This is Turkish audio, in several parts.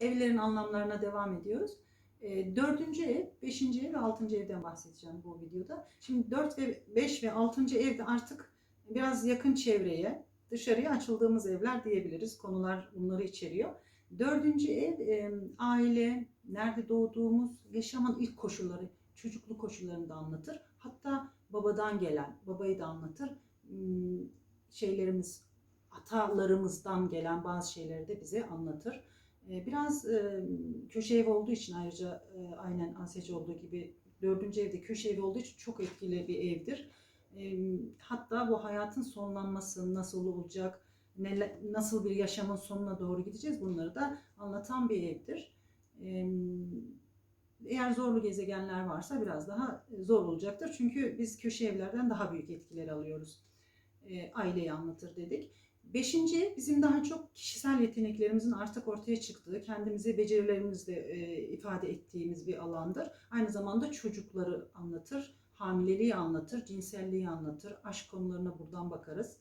evlerin anlamlarına devam ediyoruz. E, dördüncü ev, beşinci ev ve altıncı evden bahsedeceğim bu videoda. Şimdi dört ve beş ve altıncı evde artık biraz yakın çevreye, dışarıya açıldığımız evler diyebiliriz. Konular bunları içeriyor. Dördüncü ev e, aile, nerede doğduğumuz, yaşamın ilk koşulları, çocukluk koşullarını da anlatır. Hatta babadan gelen, babayı da anlatır. Hmm, Şeylerimiz, atalarımızdan gelen bazı şeyleri de bize anlatır. E, Biraz köşe ev olduğu için ayrıca aynen Anseci olduğu gibi dördüncü evde köşe evi olduğu için çok etkili bir evdir. Hatta bu hayatın sonlanması nasıl olacak, nasıl bir yaşamın sonuna doğru gideceğiz bunları da anlatan bir evdir. Eğer zorlu gezegenler varsa biraz daha zor olacaktır. Çünkü biz köşe evlerden daha büyük etkiler alıyoruz. E, aileyi anlatır dedik. Beşinci bizim daha çok kişisel yeteneklerimizin artık ortaya çıktığı, kendimizi becerilerimizle e, ifade ettiğimiz bir alandır. Aynı zamanda çocukları anlatır, hamileliği anlatır, cinselliği anlatır, aşk konularına buradan bakarız.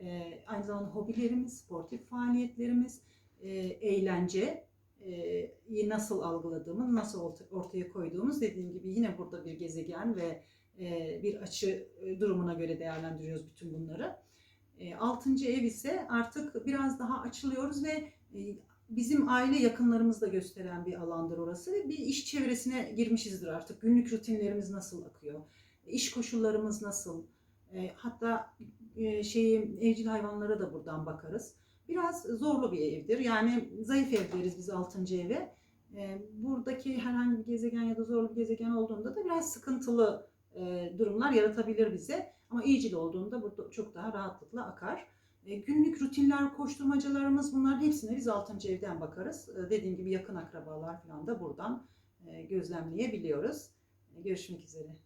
E, aynı zamanda hobilerimiz, sportif faaliyetlerimiz, e, eğlence, e, nasıl algıladığımız, nasıl orta- ortaya koyduğumuz dediğim gibi yine burada bir gezegen ve bir açı e, durumuna göre değerlendiriyoruz bütün bunları. E, Altıncı ev ise artık biraz daha açılıyoruz ve e, bizim aile yakınlarımızı da gösteren bir alandır orası. Bir iş çevresine girmişizdir artık. Günlük rutinlerimiz nasıl akıyor? İş koşullarımız nasıl? E, Hatta e, şeyi evcil hayvanlara da buradan bakarız. Biraz zorlu bir evdir. Yani zayıf ev deriz biz altıncı eve. E, Buradaki herhangi bir gezegen ya da zorlu bir gezegen olduğunda da biraz sıkıntılı e, durumlar yaratabilir bize. Ama iyicil olduğunda burada çok daha rahatlıkla akar. E, günlük rutinler, koşturmacalarımız bunların hepsine biz 6. evden bakarız. E, dediğim gibi yakın akrabalar falan da buradan gözlemleyebiliyoruz. Görüşmek üzere.